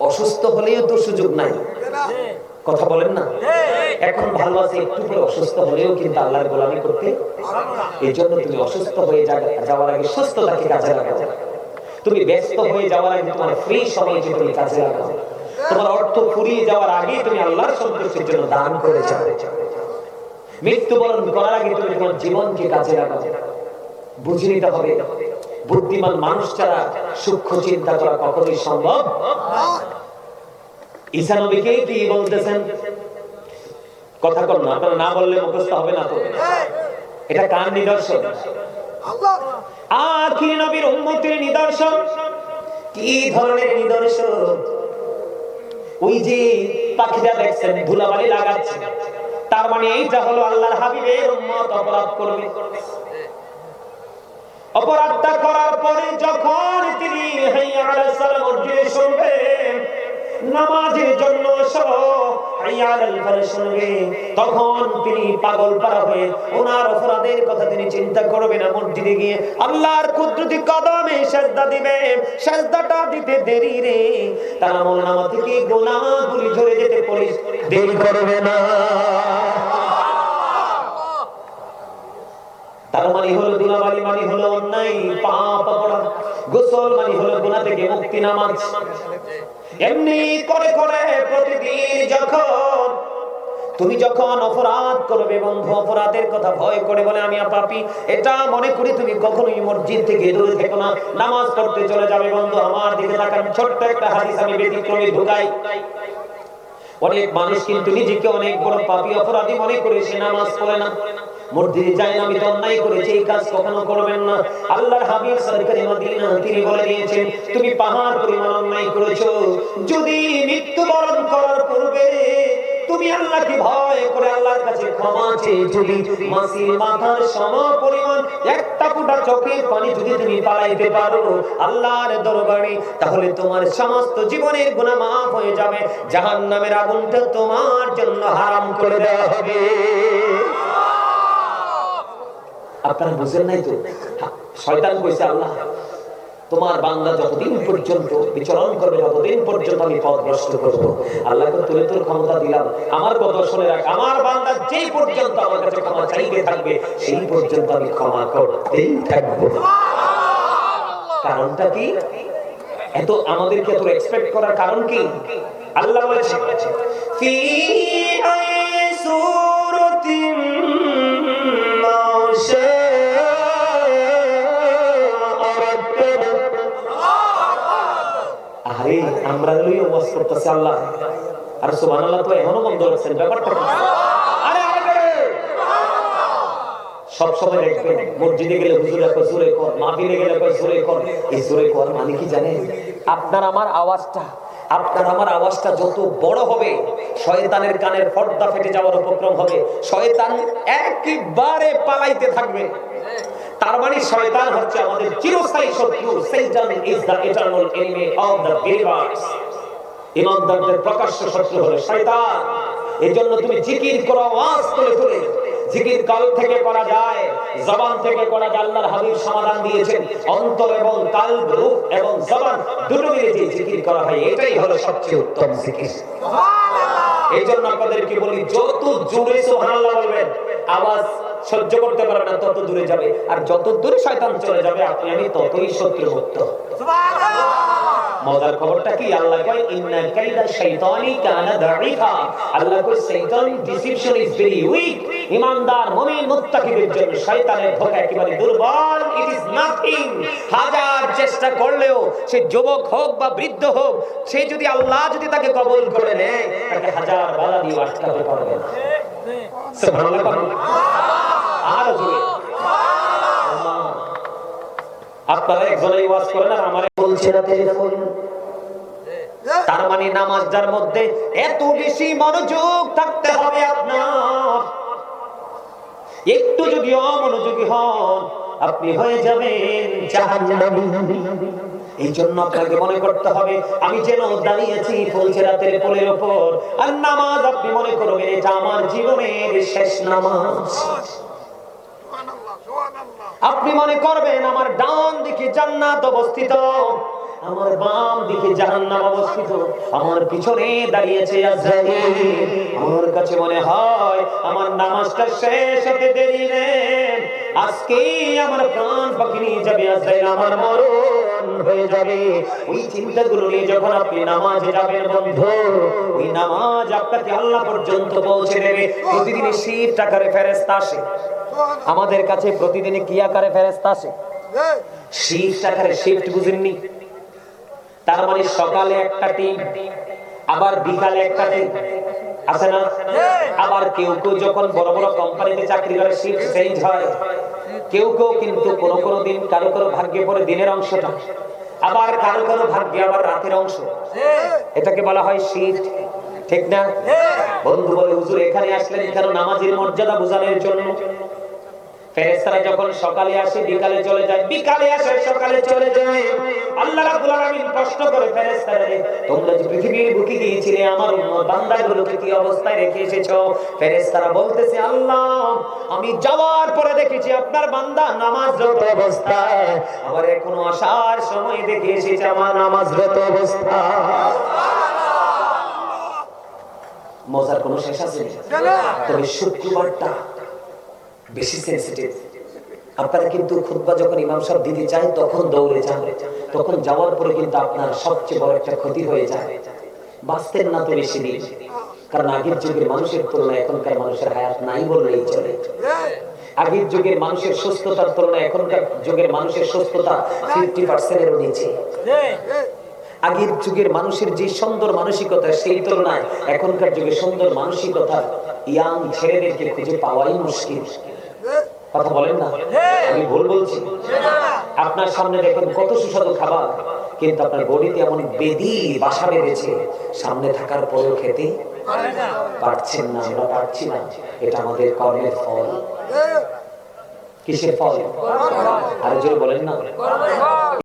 অসুস্থ হলেও তো সুযোগ নাই। কথা বলেন না? এখন ভালো আছে একটু করে অসুস্থ হলেও কিন্তু আল্লাহর গোলামি করতে। এই জন্য তুমি অসুস্থ হয়ে যাওয়ার আগে সুস্থতাকে কাজে লাগাও। তুমি ব্যস্ত হয়ে যাওয়ার আগে তোমার তুমি কাজে লাগাও। তোমার অর্থ ফুরিয়ে যাওয়ার আগে তুমি আল্লাহর সন্তুষ্টির জন্য দান করে যাও। মৃত্যুবরণ করার আগে তুমি তোমার জীবনকে কাজে লাগাও। বুঝে নিতে হবে। বুদ্ধিমান মানুষ ছাড়া সূক্ষ্ম চিন্তা করা কখনোই সম্ভব ঈসা নবীকে কি বলতেছেন? কথা কর না, আপনারা না বললে মুখস্থ হবে না তো। এটা কার নিদর্শন? আখির নবীর উম্মতের নিদর্শন। কি ধরনের নিদর্শন? ওই যে পাখিটা দেখছেন, ধুলাবালি লাগাচ্ছে। তার মানে এইটা হলো আল্লাহর হাবিবের উম্মত, অপরাধ করবে। অপরাধটা করার পরে যখন তিনি মসজিদে শুনবেন, নামাজের জন্য সব হাইয়া আলাল ফালাহ শুনবে। তখন তিনি পাগল পারা হয়ে ওনার অপরাধের কথা তিনি চিন্তা করবে না মসজিদে গিয়ে আল্লাহর কুদরতি কদমে সেজদা দিবে সেজদাটা দিতে দেরি রে। তার আমল নামা থেকে গুনাহগুলি ঝরে যেতে পড়ে দেরি করবে না। তার মানে হলো দুলাবালি মানে হলো অন্যায় পাপ অপরাধ। গোসল মানে হলো গুনাহ থেকে মুক্তি নামাজ। এমনি করে করে প্রতিদিন যখন তুমি যখন অপরাধ করবে, বন্ধু, অপরাধের কথা ভয় করে বলে, আমি পাপি এটা মনে করি তুমি কখনোই মসজিদ থেকে দূরে থেকো না। নামাজ পড়তে চলে যাবে, বন্ধু, আমার দিকে তাকান। ছোট্ট একটা হাদিস আমি ব্যতিক্রমে ঢুকাই। অনেক মানুষ কিন্তু নিজেকে অনেক বড় পাপী, অপরাধী মনে করে সে নামাজ পড়ে না। মসজিদে আমি অন্যায় করেছি, এই কাজ কখনো করবেন না। আল্লাহর হাবিব সরকারি মদিনা তিনি বলে দিয়েছেন, তুমি পাহাড় পরিমাণ অন্যায় করেছ। যদি মৃত্যুবরণ করার পূর্বে তুমি আল্লাহকে ভয় করে আল্লাহর কাছে ক্ষমা চেয়ে, যদি মাসির মাথার সম পরিমাণ একটা ফুটা চোখের পানি যদি তুমি পালাইতে পারো আল্লাহর দরবারে, তাহলে তোমার সমস্ত জীবনের গুনাহ মাফ হয়ে যাবে। জাহান্নামের আগুনটা তোমার জন্য হারাম করে দেওয়া হবে। আপনারা বুঝেন নাই তো? শয়তান কইছে আল্লাহ তোমার বান্দা যতদিন পর্যন্ত বিচরণ করবে ততদিন পর্যন্ত আমি পথ ভ্রষ্ট করব। আল্লাহকে তুলে তোর ক্ষমতা দিলাম। আমার কথা শুনে রাখ আমার বান্দা যেই পর্যন্ত আমার কাছে ক্ষমা চাইতে থাকবে সেই পর্যন্ত আমি ক্ষমা করতেই থাকব। কারণটা কি? এত আমাদেরকে এত এক্সপেক্ট করার কারণ কি? আল্লাহ বলেছে আমরা ওয়াজ আল্লাহ। আর তো বন্ধ ব্যাপারটা মানে আপনার আমার আওয়াজটা, আপনার আমার আওয়াজটা যত বড় হবে, শয়তানের কানের পর্দা ফেটে যাওয়ার উপক্রম হবে, শয়তান একেবারে পালাইতে থাকবে। তার মানে শয়তান হচ্ছে আমাদের চিরস্থায়ী শত্রু Satan is the eternal enemy of the believers ইমানদারদের প্রকাশ্য শত্রু হলো শয়তান। এজন্য তুমি জিকির করো ওয়াজ করে করে জিকির কাল থেকে করা যায় জবান থেকে করা যায় আল্লাহর হাবিব সমাধান দিয়েছেন। অন্তর এবং কালব রূহ এবং জবান দুটো মিলে যে জিকির করা হয় এটাই হলো সবচেয়ে উত্তম জিকির। এই জন্য আপনাদেরকে বলি যত জোরে সুবহানাল্লাহ বলবেন আওয়াজ সহ্য করতে পারবে না তত দূরে যাবে। আর যত দূরে শয়তান চলে যাবে আপনি আমি ততই শত্রু মুক্ত মজার খবরটা কি? আল্লাহ কয় ইন্না কাইদা শাইতানি কানা দাঈফা। আল্লাহ কয় শয়তান ডিসিপশন ইজ ভেরি উইক। ঈমানদার মুমিন মুত্তাকিদের জন্য শয়তানের ধোঁকা একেবারে দুর্বল। ইট ইজ নাথিং হাজার চেষ্টা করলেও সে যুবক হোক বা বৃদ্ধ হোক সে যদি আল্লাহ যদি তাকে কবুল করে নেয় তাকে হাজার বাধা দিয়ে আটকাতে পারবে না। সুবহানাল্লাহ। আর জোরে আপনারা ওয়াজ করেন আর আমারে বলছে না তার মানে মধ্যে এত বেশি মনোযোগ থাকতে হবে আপনার। একটু যদি অমনোযোগী হন, আপনি হয়ে যাবেন এই জন্য আপনাকে মনে করতে হবে, আমি যেন দাঁড়িয়েছি ফলছে রাতের পোলের ওপর। আর নামাজ আপনি মনে করবেন, এটা আমার জীবনের শেষ নামাজ। আপনি মনে করবেন আমার ডান দিকে জান্নাত অবস্থিত। আমার বাম দিকে জাহান্নাম অবস্থিত। আমার পিছনে দাঁড়িয়েছে আজরাইল আমার কাছে মনে হয় আমার নামাজটা শেষ হতে দেরি রে। আজকে আমার প্রাণ পাখি নিয়ে যাবে আজরাইল আমার মরণ হয়ে যাবে। ওই চিন্তাগুলো নিয়ে যখন আপনি নামাজে যাবেন বন্ধু ওই নামাজ আপনাকে আল্লাহ পর্যন্ত পৌঁছে দেবে। প্রতিদিন শীত টাকারে ফেরেস্তা আসে। আমাদের কাছে প্রতিদিনে কি আকারে ফেরেস্তা আসে। শিফট আকারে শিফট বুঝেননি। তার মানে সকালে একটা টিম আবার বিকালে একটা টিম আছে না? আবার কেউ কেউ যখন বড় বড় কোম্পানিতে চাকরি করে শিফট চেঞ্জ হয়। কেউ কেউ কিন্তু কোনো কোনো দিন কারও কারও ভাগ্যে পড়ে দিনের অংশটা। আবার কারও কারও ভাগ্যে আবার রাতের অংশ। এটাকে বলা হয় শিফট ঠিক না? বন্ধু বলে, হুজুর, এখানে আসলেন কেন? নামাজের মর্যাদা বোঝানোর জন্য। ফেরেশতারা যখন সকালে আসে বিকালে চলে যায় বিকালে আসে সকালে চলে যায়। আল্লাহ রাব্বুল আলামিন প্রশ্ন করে ফেরেশতারা তোমরা যে পৃথিবীর বুকে গিয়েছিলে আমার উম্মত বান্দাগুলোকে কি অবস্থায় রেখে এসেছ? ফেরেশতারা বলতেছে আল্লাহ আমি যাওয়ার পরে দেখেছি আপনার বান্দা নামাজরত অবস্থায়। আবার এখনও আসার সময় দেখে এসেছে আমার নামাজরত অবস্থা। মজার কোনো শেষ আছে? তবে শুক্রবারটা বেশি সেন্সিটিভ আপনারা কিন্তু খুতবা যখন ইমাম সাহেব দিতে চান, তখন দৌড়ে যান। তখন যাওয়ার পরে কিন্তু আপনার সবচেয়ে বড় একটা ক্ষতি হয়ে যায়। বাঁচতেন না তো বেশি দিন। কারণ আগের যুগের মানুষের তুলনায় এখনকার মানুষের হায়াত নাই বললেই চলে। আগের যুগের মানুষের সুস্থতার তুলনায় এখনকার যুগের মানুষের সুস্থতা ফিফটি পার্সেন্টেরও নিচে। আগের যুগের মানুষের যে সুন্দর মানসিকতা, সেই তুলনায় এখনকার যুগে সুন্দর মানসিকতা ইয়াং ছেলেদেরকে খুঁজে পাওয়াই মুশকিল। কথা বলেন না? আমি ভুল বলছি? আপনার সামনে দেখেন কত সুস্বাদু খাবার কিন্তু আপনার বডিতে এমন বেদি বাসা বেঁধেছে। সামনে থাকার পরেও খেতে পারছেন না আমরা পারছি না। এটা আমাদের কর্মের ফল। কিসের ফল? আর জোরে বলেন না?